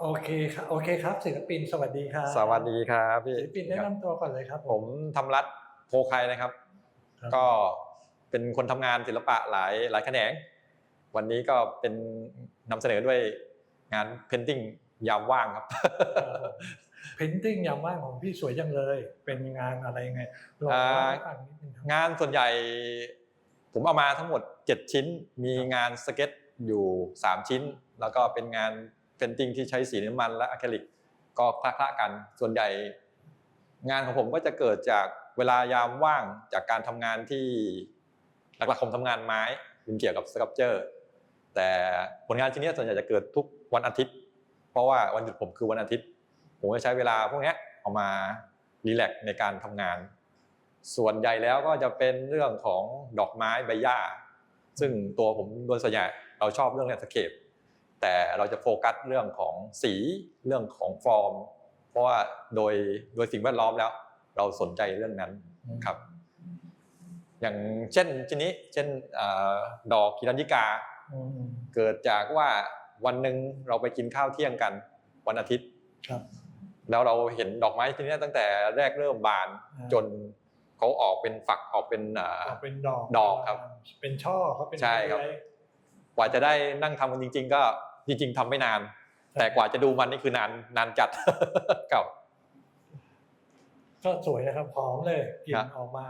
โอเคครับโอเคครับศิลปินสวัสดีครับสวัสดีครับพี่ศิลปินแนะนำตัวก่อนเลยครับ ผมธรรมรัตน์โพไคนะครับครับ ก็เป็นคนทำงานศิลปะหลายหลายแขนง วันนี้ก็เป็นนำเสนอด้วยงานเพนติ้งยามว่างครับเพนติ้งยามว่างของพี่สวยจังเลย เป็นงานอะไรยังไงลองอ่าเล่าให้ฟังนิดนึงครับงานส่วนใหญ่ ผมเอามาทั้งหมด 7 ชิ้น มีงานสเก็ตอยู่ 3 ชิ้น แล้วก็เป็นงาน เพนติ้งที่ใช้สีน้ำมันและอะคริลิกก็คละๆกัน ส่วนใหญ่งานของผมก็จะเกิดจากเวลายามว่างจากการทำงานที่หลักๆผมทำงานไม้เป็นเกี่ยวกับสครับเจอร์แต่ผลงานชิ้นนี้ส่วนใหญ่จะเกิดทุกวันอาทิตย์ เพราะว่าวันหยุดผมคือวันอาทิตย์ ผมจะใช้เวลาพวกนี้เอามารีแลกซ์ในการทำงาน ส่วนใหญ่แล้วก็จะเป็นเรื่องของดอกไม้ใบหญ้า ซึ่งตัวผมโดยส่วนใหญ่เราชอบเรื่องแลนสเคป แต่เราจะโฟกัสเรื่องของสีเรื่องของฟอร์ม เพราะว่าโดยโดยสิ่งแวดล้อมแล้ว เราสนใจเรื่องนั้นครับ อย่างเช่นชิ้นนี้เช่นอาดอกกิรัญญิกาอืมเกิดจากว่าวันหนึ่งเราไปกินข้าวเที่ยงกันวันอาทิตย์ครับ แล้วเราเห็นดอกไม้ชนิดนี้ตั้งแต่แรกเริ่มบานอ่าจนเขาออกเป็นฝักออกเป็นอ่าออกเป็นดอกดอกครับ เป็นช่อเขาเป็นใช่ครับเลื้อยกว่าจะได้นั่งทำกันจริง ๆ ก็ จริงๆทำไม่นาน แต่กว่าจะดูมันนี่คือนานนานจัดครับก็สวยนะครับหอมเลยกลิ่ครันบออกมา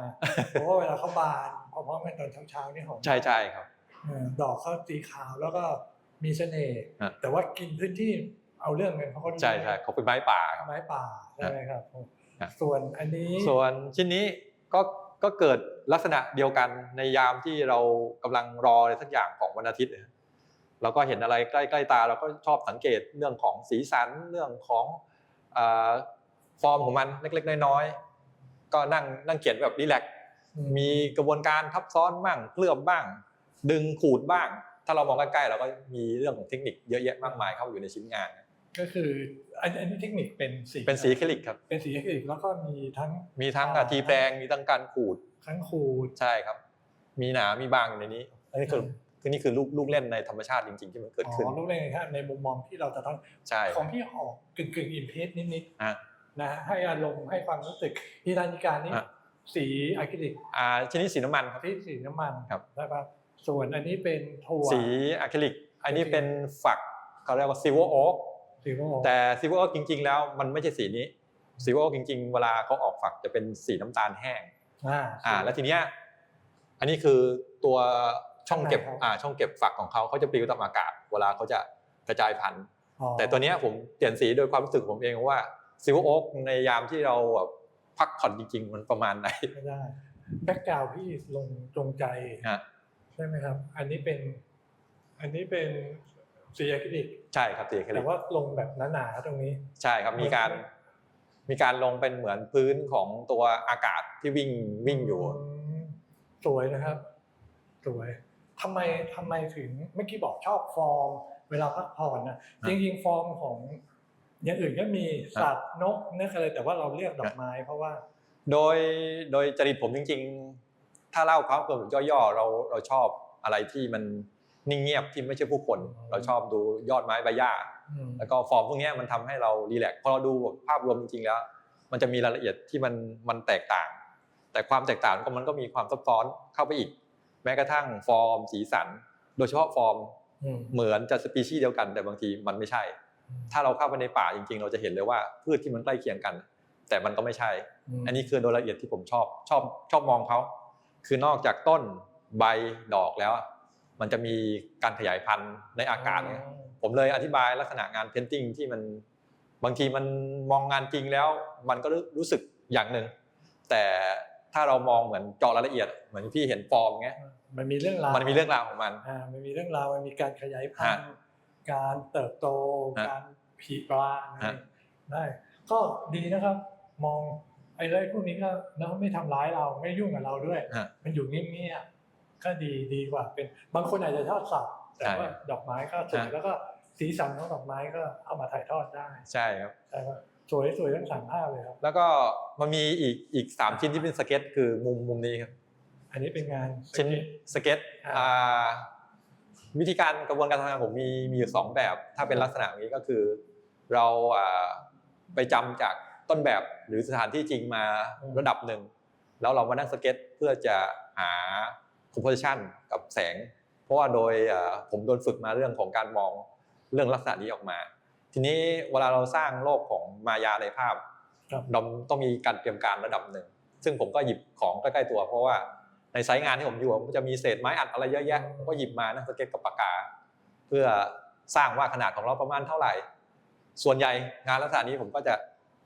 เพราะว่าเวลาเขาบานพร้อมๆกันตอนเช้าๆนี่หอมใช่ใช่ครับเออดอกเขาสีขาวแล้วก็มีเสน่ห์ฮะแต่ว่ากินพื้นที่เอาเรื่องเงินเพราะเขาใช่ใช่เขาเป็นไม้ป่าครับไม้ป่าใช่ไหมครับฮะส่วนอันนี้ส่วนชิ้นนี้ก็ก็เกิดลักษณะเดียวกันในยามที่เรากำลังรออะไรสักอย่างของวันอาทิตย์ เนี่ยเราก็เห็นอะไรใกล้ๆตาเราก็ชอบสังเกตเรื่องของสีสันเรื่องของอาฟอร์มของมันเล็กๆน้อยๆก็นั่งนั่งเขียนแบบรีแลกซ์อืมมีกระบวนการทับซ้อนบ้างเคลือบบ้าง ดึงขูดบ้าง ถ้าเรามองใกล้ๆเราก็มีเรื่องของเทคนิคเยอะแยะมากมายเข้าอยู่ในชิ้นงาน ก็คืออันอันนี้เทคนิคเป็นสีเป็นสีอะคริลิกครับเป็นสีอะคริลิกแล้วก็มีทั้งมีทั้งอะทีแปลงมีทั้งการขูดทั้งขูดใช่ครับ มีหนามีบางอยู่ในนี้อันนี้คืออืม คือนี่คือลูกลูกเล่นในธรรมชาติจริง ๆ ที่มันเกิดขึ้นอ๋อรู้เลยครับในมุมมองที่เราจะต้องใช่ของพี่ออกกึ่งกึ่งอินเพสนิดอะๆนะฮะให้อารมณ์ให้ความรู้สึกที่ทางการนี้อะสีอะคริลิกอ่าชนิดสีน้ำมันครับที่สีน้ำมันครับใช่ปะส่วนอันนี้เป็นถั่วสีอะคริลิก อันนี้เป็นฝักเขาเรียกว่าซิลเวอร์โอ๊กสีโมแต่ซิลเวอร์โอ๊กจริง ๆ แล้วมันไม่ใช่สีนี้ซิลเวอร์โอ๊กจริง ๆ เวลาเขาออกฝักจะเป็นสีน้ำตาลแห้งอ่าอ่าแล้วทีเนี้ยอันนี้คือตัว ช่องเก็บข้างในครับอ่าช่องเก็บฝักของเขาเขาจะปลิวตามอากาศเวลาเขาจะกระจายพันธุ์อ๋อแต่ตัวเนี้ยผมเปลี่ยนสีโดยความรู้สึกผมเองว่าซิลเวอร์โอ๊กในยามที่เราแบบพักผ่อนจริง ๆ มันประมาณไหนไม่ได้แบ็กกราวพี่ลงตรงใจฮะใช่ไหมครับ อันนี้เป็น อันนี้เป็นสีอะคริลิกใช่ครับสีอะคริลิแต่กว่าลงแบบหนาๆตรงนี้ ใช่ครับมีการมีการลงเป็นเหมือนพื้นของตัวอากาศที่วิ่งวิ่งอยู่มสวยนะครับ สวย ทำไมทำไมถึงเมื่อกี้บอกชอบฟอร์ม เวลาพักผ่อนนะจริงๆฟอร์มของอย่างอื่นก็มีสัตว์นกเนื้ออะไรแต่ว่าเราเลือกดอกไม้ เพราะว่า โดยโดยจริตผมจริง ๆ ถ้าเล่าความเกิดย่อๆเราเราชอบอะไรที่มันนิ่งเงียบที่ไม่ใช่ผู้คนอืมเราชอบดูยอดไม้ใบหญ้าอืมแล้วก็ฟอร์มพวกเนี้ยมันทำให้เรารีแลกซ์พอเราดูภาพรวมจริงๆแล้ว มันจะมีรายละเอียดที่มันมันแตกต่าง แต่ความแตกต่างก็มันก็มีความซับซ้อนเข้าไปอีก แม้กระทั่งฟอร์มสีสัน โดยเฉพาะฟอร์มอืมเหมือนจะสปีชีส์เดียวกันแต่บางทีมันไม่ใช่ ถ้าเราเข้าไปในป่าจริง ๆ เราจะเห็นเลยว่าพืชที่มันใกล้เคียงกัน แต่มันก็ไม่ใช่มอันนี้คือโดยละเอียดที่ผมชอบชอบชอบมองเขาคือนอกจากต้นใบดอกแล้วอะมันจะมีการขยายพันธุ์ในอากาศเนี่ยผมเลยอธิบายลักษณะงานเพนติ้งที่มันบางทีมันมองงานจริงแล้ว มันก็รู้รู้สึกอย่างหนึ่งแต่ ถ้าเรามองเหมือนเจาะรายละเอียด เหมือนพี่เห็นฟอร์มเงี้ยมันมีเรื่องราวมันมีเรื่องราวของมันอ่ามันมีเรื่องราวมันมีการขยายพันธุ์ฮะการเติบโตฮะการผีปลาอะไรฮะได้ ก็ดีนะครับ มองไอ้เรื่องพวกนี้ก็แล้วไม่ทำร้ายเราไม่ยุ่งกับเราด้วยฮะมันอยู่เงียบๆก็ดีดีกว่า เป็นบางคนอาจจะชอบสัตว์แต่ใช่ว่าดอกไม้ก็สวยฮะแล้วก็สีสันของดอกไม้ก็เอามาถ่ายทอดได้ ใช่ครับใช่ว่า สวยสวยทั้งสามภาพเลยครับแล้วก็มันมีอีกอีกสามชิ้นที่เป็นสเก็ต คือมุมมุมนี้ครับอันนี้เป็นงานชิ้นสเก็ตอ่าอ่าวิธีการกระบวนการทำงานผมมีมีอยู่สองแบบ ถ้าเป็นลักษณะอย่างนี้ก็คือ เราอ่าไปจำจากต้นแบบหรือสถานที่จริงมาระดับหนึ่งแล้วเรามานั่งสเก็ตเพื่อจะหา composition กับแสง เพราะว่าโดยอ่าผมโดนฝึกมาเรื่องของการมองเรื่องลักษณะนี้ออกมา ทีนี้เวลาเราสร้างโลกของมายาในภาพครับเราต้องมีการเตรียมการระดับหนึ่ง ซึ่งผมก็หยิบของใกล้ๆตัว เพราะว่าในไซต์งานที่ผมอยู่มันจะมีเศษไม้อัดอะไรเยอะแยะผมก็หยิบมานั่งสเก็ตกับปากกา เพื่อสร้างว่าขนาดของเราประมาณเท่าไหร่ ส่วนใหญ่งานลักษณะนี้ผมก็จะ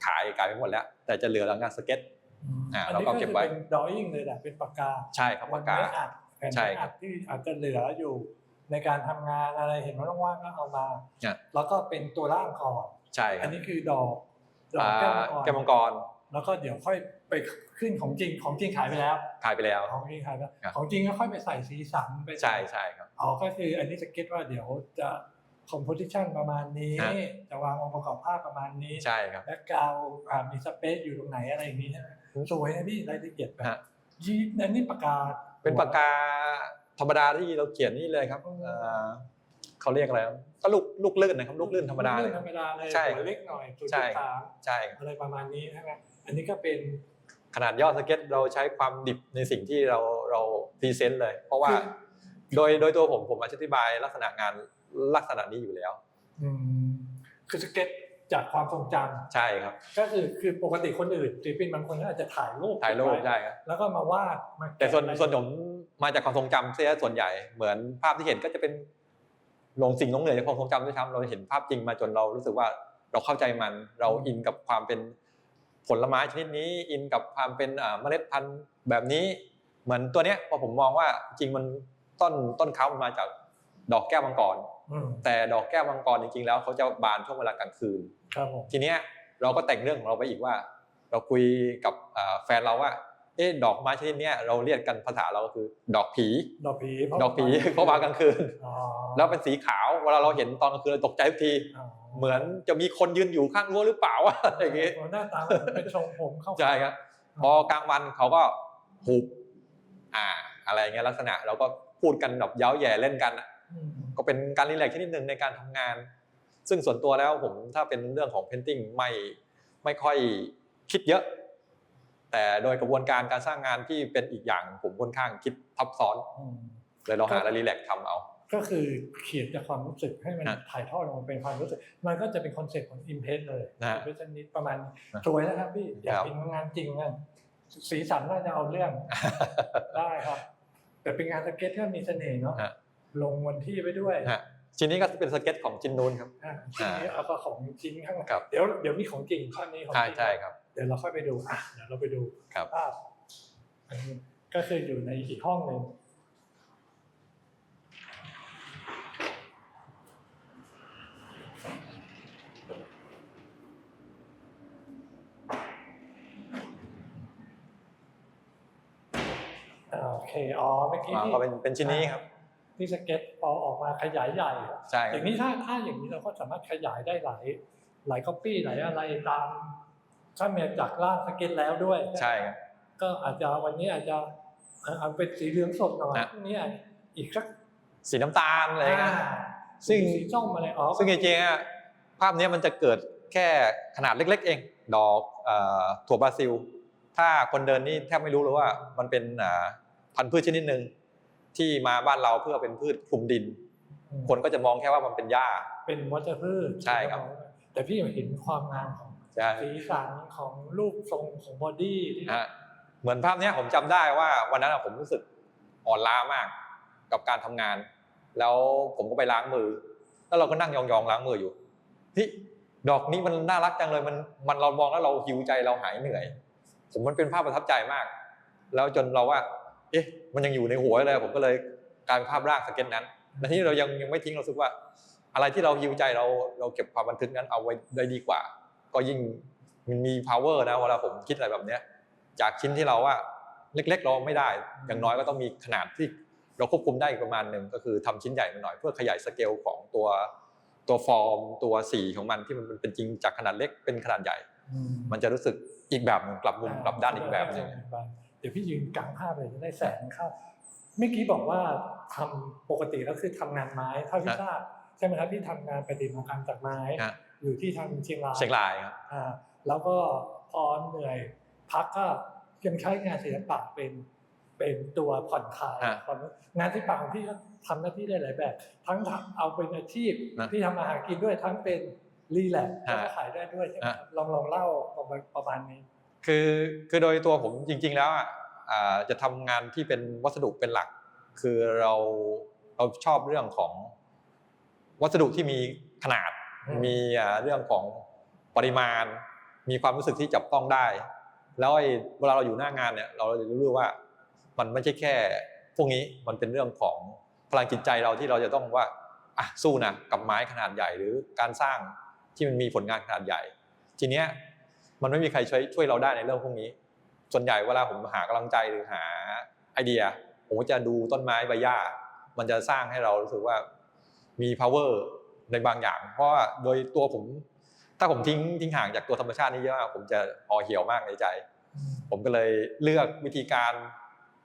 ขายขายไปหมดแล้ว แต่จะเหลืองานสเก็ตอ่าอันเรานี้ก็ก็เก็คืบอไว้เป็นดอยิ่งเลยแหละเป็นปากกา ใช่ครับปากกาไม้อัดแผ่นใช่ไม้ครัอับดที่อาจจะเหลืออยู่ ในการทำงานอะไรเห็นว่าว่างๆก็เอามาเนี่ยแล้วก็เป็นตัวร่างก่อนใช่คอัรันบนี้คือดอกดอกอ่าแก้วมังกรแก้วมังกร แล้วก็เดี๋ยวค่อยไปขึ้นของจริงของจริงขายไปแล้ว ขายไปแล้วของจริงขายไปแล้วครับของจริงก็ค่อยไปใส่สีสันไปใช่ใช่ครับอ๋อก็คืออันนี้จะเก็ตว่าเดี๋ยวจะคอมโพสิชันประมาณนี้ฮะจะวางองค์ประกอบภาพประมาณนี้ใช่ครับแบ็กกราวอ่ามีสเปซอยู่ตรงไหนอะไรอย่างนี้ใช่ไหมสวยนะพี่รายละเอียดแบบฮะยีนั่นนี่ปากกาเป็นปากกา ธรรมดาที่เราเขียนนี่เลยครับอืมอ่าเขาเรียกอะไรครับก็ลูกลูกลื่นนะครับ ลูกลื่นธรรมดาลูเลกยลื่นธรรมดาเลยใช่หัวเล็กหน่อยจุดใช่สามใช่ครับอะไรประมาณนี้ใช่ไหมอันนี้ก็เป็นขนาดยอดสเก็ตเราใช้ความดิบในสิ่งที่เราเราพรีเซนต์เลย เพราะว่าคือโดยโดยตัวผมผมอธิบายลักษณะงานลักษณะนี้อยู่แล้วอืมคือสเก็ตจากความทรงจใช่ครับำก็คือคือปกติคนอื่นศิลปินบางคนก็อาจจะถ่ายรูปถ่ายรูปเก็บไว้ได้ครับแล้วก็มาวาดมาแต่ส่วนอะไรส่วนผม มาจากความทรงจำเสียส่วนใหญ่ เหมือนภาพที่เห็นก็จะเป็นลงสิ่งลงเหนือจากความทรงจำด้วยซ้ำเราเห็นภาพจริงมาจนเรารู้สึกว่าเราเข้าใจมัน เราอินกับความเป็นผลไม้ชนิดนี้ อินกับความเป็นเมล็ดพันธุ์แบบนี้ เหมือนตัวเนี้ยพอผมมองว่าจริงมันต้นต้นเขามันมาจากดอกแก้วมังกรอืมแต่ดอกแก้วมังกรจริงๆแล้วเขาจะบานช่วงเวลากลางคืนครับทีเนี้ยเราก็แต่งเรื่องของเราไปอีกว่า เราคุยกับแฟนเราว่า เอ๊ะดอกไม้ชนิดเนี้ยเราเรียกกันภาษาเราก็คือดอกผีดอกผีเพราะดอกผีเพราะมากลางคืนอ๋อแล้วเป็นสีขาวเวลาเราเห็นตอนกลางคืนเราตกใจทุกทีอ๋อเหมือนจะมีคนยืนอยู่ข้างรั้วหรือเปล่าอะไรอย่างงี้โหน้าตาเหมือนเป็นทรงผมเข้าใช่ครับพอกลางวันเขาก็หุบอ่า อะไรเงี้ยลักษณะเราก็พูดกันแบบเย้าแย่เล่นกันอะอืมก็เป็นการรีแลกซ์ชนิดหนึ่งในการทำงาน ซึ่งส่วนตัวแล้วผมถ้าเป็นเรื่องของเพนติ้งไม่ไม่ค่อยคิดเยอะ แต่โดยกระบวนการการสร้างงานที่เป็นอีกอย่างผมค่อนข้างคิดทับซ้อนอืมเลยเราหาอะไรรีแลกซ์ทำเอา ก็คือเขียนจากความรู้สึกให้มันฮะถ่ายทอดออกมาเป็นความรู้สึก มันก็จะเป็นคอนเซ็ปต์ของอิมเพสเลยนะฮะอิมเพสนิดประมาณนะสวยนะครับพี่อยากครับเห็นงานจริงงานสีสันน่าจะเอาเรื่องได้ครับ แต่เป็นงานสเก็ตที่มีเสน่ห์เนาะฮะลงวันที่ไว้ด้วยฮะชิ้นนี้ก็เป็นสเก็ตของจินนูนครับอะชิ้นนี้เอาก็ของชิ้นข้างหลังครับเดี๋ยวเดี๋ยวมีของจริงข้างนี้ของใช่จริงใช่ครับเดี๋ยวเราค่อยไปดูอะเดี๋ยวเราไปดูครับ ภาพอันนี้ก็คืออยู่ในอีกห้องหนึ่งอ่าโอเคอ๋อเมื่อกี้อ่าที่ ก็เป็นเป็นชิ้นนี้ครับ ที่สเก็ตพอออกมาขยายใหญ่ใช่คอรับย่างนี้ถ้าถ้าอย่างนี้เราก็สามารถขยายได้หลายหลายก๊อปปี้หลายอะไรตาม ถ้ามีจากร่างสเก็ตแล้วด้วย ใช่ครับ ก็อาจจะวันนี้อาจจะเอาเอาเป็นสีเหลืองสดหน่อยนะพรุ่งนี้อาจอีกสักสีน้ำตาลอะไรเงี้ยอ่าซึ่ง สีส้มอะไรอ๋อซึ่งจริงๆอะภาพเนี้ยมันจะเกิดแค่ขนาดเล็ก ๆ เอง ดอกเอ่อถั่วบราซิล ถ้าคนเดินนี่แทบไม่รู้เลยว่ามันเป็นอ่าพันธุ์พืชชนิดหนึ่งที่มาบ้านเราเพื่อเป็นพืชคลุมดินอืมคนก็จะมองแค่ว่ามันเป็นหญ้า เป็นวัชพืชใช่ครับ แต่พี่เห็นความงามของใช่สีสันของรูปทรงของบอดี้ที่ฮะเหมือนภาพเนี้ยผมจำได้ว่าวันนั้นอะผมรู้สึกอ่อนล้ามากกับการทำงาน แล้วผมก็ไปล้างมือ แล้วเราก็นั่งยองๆล้างมืออยู่เฮ้ยดอกนี้มันน่ารักจังเลยมันมันเรามองแล้วเราหิวใจเราหายเหนื่อย ผมมันเป็นภาพประทับใจมาก แล้วจนเราว่า เอ๊ะ มันยังอยู่ในหัวเลย ผมก็เลยกลายเป็นภาพร่างสเก็ตนั้นแต่ที่เรายังยังไม่ทิ้งเราสึกว่า อะไรที่เราฮิวใจเราเราเก็บความบันทึกนั้นเอาไว้ได้ดีกว่า ก็ยิ่งมันมี power นะเวลาผมคิดอะไรแบบเนี้ยจากชิ้นที่เราว่าเล็กๆเราไม่ได้ อย่างน้อยก็ต้องมีขนาดที่เราควบคุมได้อีกประมาณหนึ่งก็คือทำชิ้นใหญ่มาหน่อยเพื่อขยายสเกลของตัวตัวฟอร์ม ตัวสีของมันที่มันเป็นจริงจากขนาดเล็กเป็นขนาดใหญ่อืมมันจะรู้สึกอีกแบบหนึ่งกลับมุมกลับด้านอีกแบบหนึ่งเดี๋ยวพี่ยืนกลางภาพเลยจะได้แสงเข้าเมื่อกี้บอกว่าทำปกติแล้วคือทำงานไม้เท่าที่ฮะทราบใช่ไหมครับพี่ทำงานประดิษฐ์ของการจากไม้ฮะ อยู่ที่ทางเชียงรายเชียงรายครับอ่าแล้วก็พอเหนื่อยพักก็ยังใช้งานศิลปะเป็นเป็นตัวผ่อนคลายอ่าผ่อนงานศิลปะของพี่ก็ทำหน้าที่ได้หลายแบบ ทั้งทำเอาเป็นอาชีพนะที่ทำอาหารกินด้วยทั้งเป็นรีแลกซ์อ่าแล้วก็ขายได้ด้วยใช่ไหมอ่าครับลองลองเล่าประมาณประมาณนี้ คือคือโดยตัวผมจริง ๆ แล้วอะอ่าจะทำงานที่เป็นวัสดุเป็นหลัก คือเราเราชอบเรื่องของวัสดุที่มีขนาดอื มีเรื่องของปริมาณ มีความรู้สึกที่จับต้องได้ แล้วไอ้เวลาเราอยู่หน้างานเนี่ยเราจะรู้ว่ามันไม่ใช่แค่พวกนี้มันเป็นเรื่องของพลังจิตใจเราที่เราจะต้องว่าอะสู้นะกับไม้ขนาดใหญ่หรือการสร้างที่มันมีผลงานขนาดใหญ่ ทีเนี้ยมันไม่มีใครช่วยช่วยเราได้ในเรื่องพวกนี้ ส่วนใหญ่เวลาผมหากำลังใจหรือหาไอเดีย ผมก็จะดูต้นไม้ใบหญ้า มันจะสร้างให้เรารู้สึกว่ามี power ในบางอย่าง เพราะว่าโดยตัวผม ถ้าผมทิ้งทิ้งห่างจากตัวธรรมชาตินี่เยอะมากผมจะห่อเหี่ยวมากในใจ ผมก็เลยเลือกวิธีการ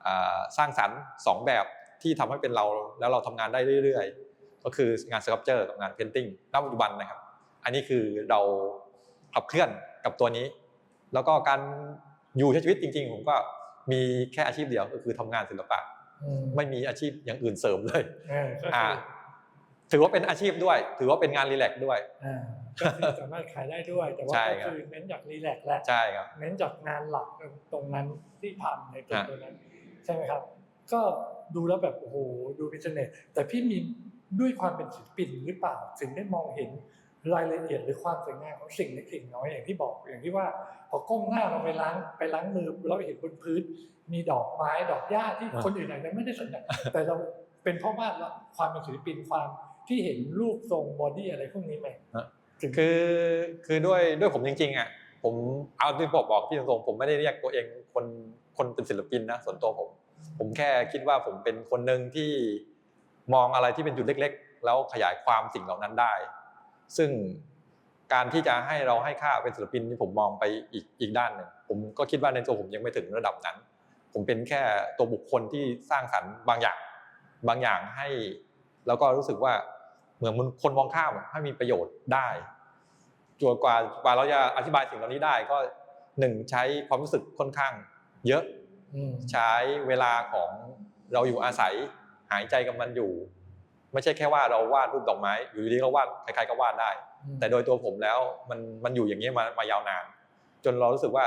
อ่าสร้างสรรค์สองแบบที่ทำให้เป็นเราแล้วเราทำงานได้เรื่อย ๆ ก็คืองานสครับเจอร์กับงานเพนติ้งณปัจจุบันนะครับ อันนี้คือเราขับเคลื่อนกับตัวนี้ แล้วก็การอยู่ใช้ชีวิตจริง ๆ ผมก็มีแค่อาชีพเดียวก็คือทำงานศิลปะอืมไม่มีอาชีพอย่างอื่นเสริมเลยเออก็อ่าคือ ถือว่าเป็นอาชีพด้วย ถือว่าเป็นงานรีแลกซ์ด้วยอ่าก็คือสามารถขายได้ด้วย แต่ว่าใช่ก็ครับ คือเน้นจากรีแลกซ์แหละ ใช่ครับ เน้นจากงานหลักตรงนั้นที่ทำในตัวฮะตัวนั้น ใช่ไหมครับ ก็ดูแล้วแบบโอ้โหดูมีเสน่ห์แต่พี่มีด้วยความเป็นศิลปินหรือเปล่าถึงได้มองเห็นรายละเอียดหรือความสวยงามของสิ่งเล็กสิ่งน้อยอย่างที่บอกอย่างที่ว่าพอก้มหน้าลงไปล้างไปล้างมือเราเห็นบนพื้น มีดอกไม้ดอกหญ้าที่อ่าคนอื่นอาจจะไม่ได้สนใจแต่เราเป็นเพราะว่าเราความเป็นศิลปินความ ที่เห็นรูปทรงบอดี้อะไรพวกนี้ไหมถึงคือคือด้วยด้วยผมจริงๆอะผมเอาที่บอกบอกพี่ตรงๆผมไม่ได้เรียกตัวเองคนคนเป็นศิลปินนะส่วนตัวผม ผมแค่คิดว่าผมเป็นคนหนึ่งที่มองอะไรที่เป็นจุดเล็ก ๆ แล้วขยายความสิ่งเหล่านั้นได้ ซึ่งการที่จะให้เราให้ค่าเป็นศิลปินนี่ผมมองไปอีกอีกด้านหนึ่งผมก็คิดว่าในตัวผมยังไม่ถึงระดับนั้น ผมเป็นแค่ตัวบุคคลที่สร้างสรรค์บางอย่างบางอย่างให้ แล้วก็รู้สึกว่า เหมือนมันคนมองข้ามให้มีประโยชน์ได้จนกว่ากว่าเราจะอธิบายสิ่งเหล่านี้ได้ก็หนึ่งใช้ความรู้สึกค่อนข้าง เยอะอืมใช้เวลาของเราอยู่อาศัยหายใจกับมันอยู่ ไม่ใช่แค่ว่าเราวาดรูปดอกไม้ อยู่ดีๆก็วาดใครๆก็วาดได้ แต่โดยตัวผมแล้วมันมันอยู่อย่างนี้มามายาวนาน จนเรารู้สึกว่า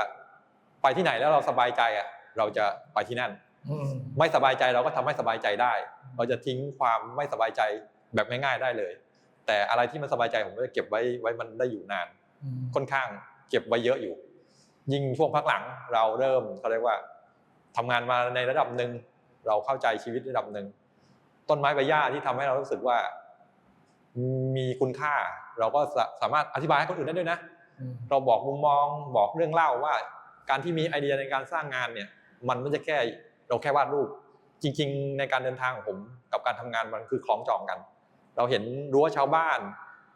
ไปที่ไหนแล้วเราสบายใจอะ เราจะไปที่นั่นอืมไม่สบายใจเราก็ทำให้สบายใจได้ เราจะทิ้งความไม่สบายใจ แบบง่ายๆได้เลย แต่อะไรที่มันสบายใจผมก็จะเก็บไว้ไว้มันได้อยู่นานอืมค่อนข้างเก็บไว้เยอะอยู่ ยิ่งช่วงพักหลังเราเริ่มเขาเรียกว่าทำงานมาในระดับหนึ่งเราเข้าใจชีวิตระดับหนึ่งต้นไม้ใบหญ้าที่ทำให้เรารู้สึกว่า มีคุณค่า เราก็สาสามารถอธิบายให้คนอื่นได้ด้วยนะอืมเราบอกมุมมองบอกเรื่องเล่าว่า การที่มีไอเดียในการสร้างงานเนี่ย มันไม่ใช่แค่เราแค่วาดรูป จริง ๆ ในการเดินทางของผมกับการทำงานมันคือคล้องจองกัน เราเห็นรั้วชาวบ้าน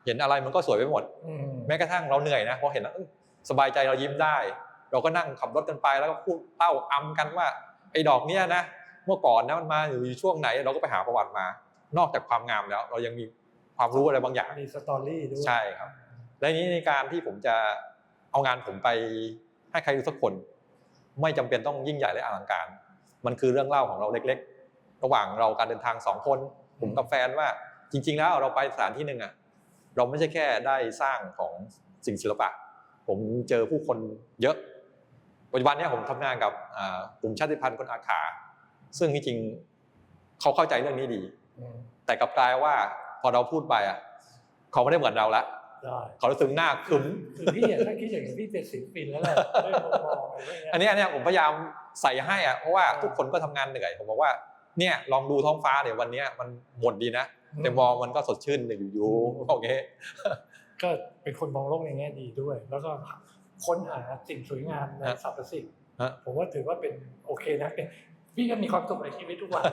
เห็นอะไรมันก็สวยไปหมดอืมแม้กระทั่งเราเหนื่อยนะพอเห็นแล้วเอ้ยสบายใจเรายิ้มได้ เราก็นั่งขับรถกันไปแล้วก็พูดเล่าอำกันว่าไอ้ดอกเนี้ยนะ เมื่อก่อนนะมันมาอยู่ช่วงไหน เราก็ไปหาประวัติมา นอกจากความงามแล้ว เรายังมีความรู้อะไรบางอย่างมีสตอรี่ด้วยใช่ครับ และนี้ในการที่ผมจะเอางานผมไปให้ใครดูสักคน ไม่จำเป็นต้องยิ่งใหญ่และอลังการ มันคือเรื่องเล่าของเราเล็ก ๆ ระหว่างเราการเดินทางสองคน ผมกับแฟนว่า จริง ๆ แล้วเราไปสถานที่หนึ่งอะเราไม่ใช่แค่ได้สร้างของสิ่งศิลปะ ผมเจอผู้คนเยอะ ปัจจุบันเนี้ผมทำงานกับอ่ากลุ่มชาติพันธุ์คนอาขา ซึ่งที่จริงเขาเข้าใจเรื่องนี้ดีอืมแต่กลับกลายว่าพอเราพูดไปอะเขาไม่ได้เหมือนเราละได้เขารู้สึกหน้าคึมคือพี่อะถ้าคิดอย่างนี้พี่เป็นศิลปินแล้วแหละด้วยมุมมองอะไรอย่างเงี้ยอันนี้อันเนี้ยผมพยายามใส่ให้อะเพราะว่าอ่าทุกคนก็ทำงานเหนื่อยผมบอกว่าเนี่ยลองดูท้องฟ้าเดี๋ยววันเนี้ยมันหมดดีนะ แต่มองมันก็สดชื่นอยู่ๆโอเคก็เป็นคนมองโลกในแง่ดีด้วย แล้วก็ค้นหาสิ่งสวยงามในฮะสรรพสิ่งฮะผมว่าถือว่าเป็นโอเคนะเป็นพี่ก็มีความสุขในชีวิตทุกวัน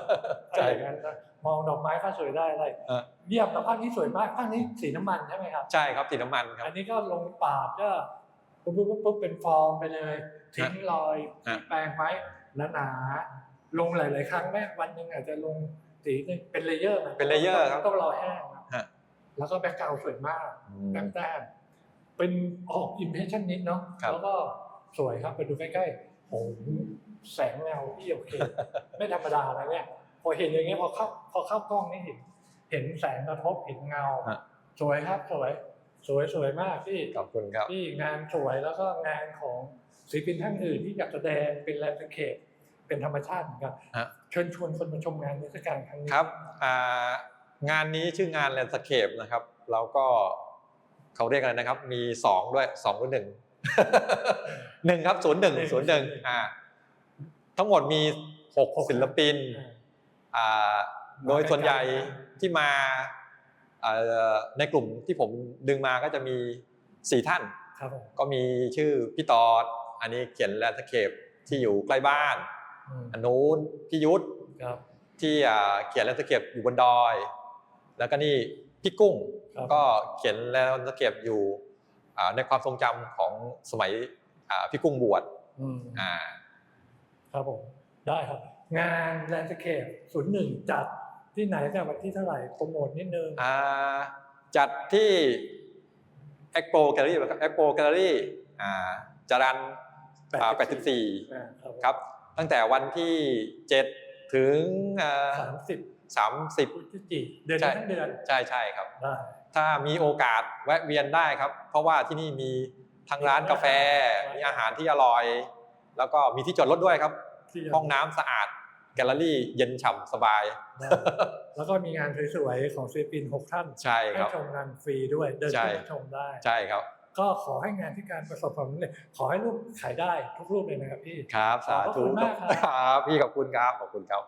ใช่อะไรอย่างนั้นนะมองดอกไม้ก็สวยได้อะไรฮะเยี่ยมแต่ภาพนี้สวยมากภาพนี้สีน้ำมันใช่ไหมครับใช่ครับสีน้ำมันครับอันนี้ก็ลงปาดก็ปุ๊บปุ๊บปุ๊บปุ๊บเป็นฟองไปเลยทิ้งรอยฮะแปรงไว้หนาๆลงหลาย ๆ ครั้งแม่วันหนึ่งอาจจะลง สีหนึ่งเป็นเลเยอร์ะเป็นเลเยอร์ครับต้องรอแห้งนะฮะแล้วก็แบ็กกราวด์สวยมากอืมแต้มแต้มเป็นออกอิมเพรสชันนิดเนาะครับแล้วก็สวยครับไปดูใกล้ๆโอ้โหแสงเงาที่โอเคไม่ธรรมดานะเนี่ยพอเห็นอย่างเงี้ยพอเข้าพอเข้ากล้องนี่เห็นเห็นแสงกระทบเห็นเงาฮะสวยครับสวย สวยสวยมากพี่ขอบคุณครับที่งานสวยแล้วก็งานของศิลปินท่านอื่นที่อยากแสดงเป็นแลนด์สเคป เป็นธรรมชาติเหมือนกันฮะ เชิญชวนคนมาชมงานนิทรรศการครั้งนี้ครับอ่างานนี้ชื่องาน Landscape นะครับ แล้วก็เขาเรียกอะไรนะครับ มีสองด้วยสองหรือหนึ่ง หนึ่งครับศูนย์หนึ่งศูนย์หนึ่งอ่าทั้งหมดมีหกศิลปินอ่าอ่าโดยส่วนใหญ่ที่มาอ่าในกลุ่มที่ผมดึงมาก็จะมีสี่ท่าน ครับผมก็มีชื่อพี่ตอด อันนี้เขียนแลนด์สเคปที่อยู่ใกล้บ้าน อืมอันนู้นพี่ยุทธครับที่อ่าเขียนแลนด์สเคปอยู่บนดอย แล้วก็นี่พี่กุ้งครับก็เขียนแลนด์สเคปอยู่อ่าในความทรงจำของสมัยอ่าพี่กุ้งบวชอืมอ่าครับผมได้ครับ งานแลนด์สเคปศูนย์หนึ่งจัดที่ไหนจัดวันที่เท่าไหร่โปรโมทนิดนึงอ่าจัดที่ Expo Gallery ครับ Expo Gallery อ่าจรันอ่า84อ่าครับครับ ตั้งแต่วันที่ 7 ถึงอ่าสามสิบ30พฤศจิกเดือนใช่นี้ทั้งเดือนใช่ใช่ครับได้ถ้ามีโอกาสแวะเวียนได้ครับ เพราะว่าที่นี่มีทั้งร้านกาแฟ มีอาหารที่อร่อย แล้วก็มีที่จอดรถด้วยครับที่ห้องน้ำสะอาดแกลเลอรี่เย็นฉ่ำสบายได้แล้วก็มีงานสวยๆของศิลปินหกท่านใช่คให้รับชมงานฟรีด้วยเดินใช่ขึ้นมาชมได้ใช่ครับ ก็ขอให้งานที่การประสบความสำเร็จขอให้รูปขายได้ทุกรูปเลยนะครับพี่ ครับ สาขอบพระคุธุณมากครับ ครับ พี่ขอบคุณครับ ขอบคุณครับ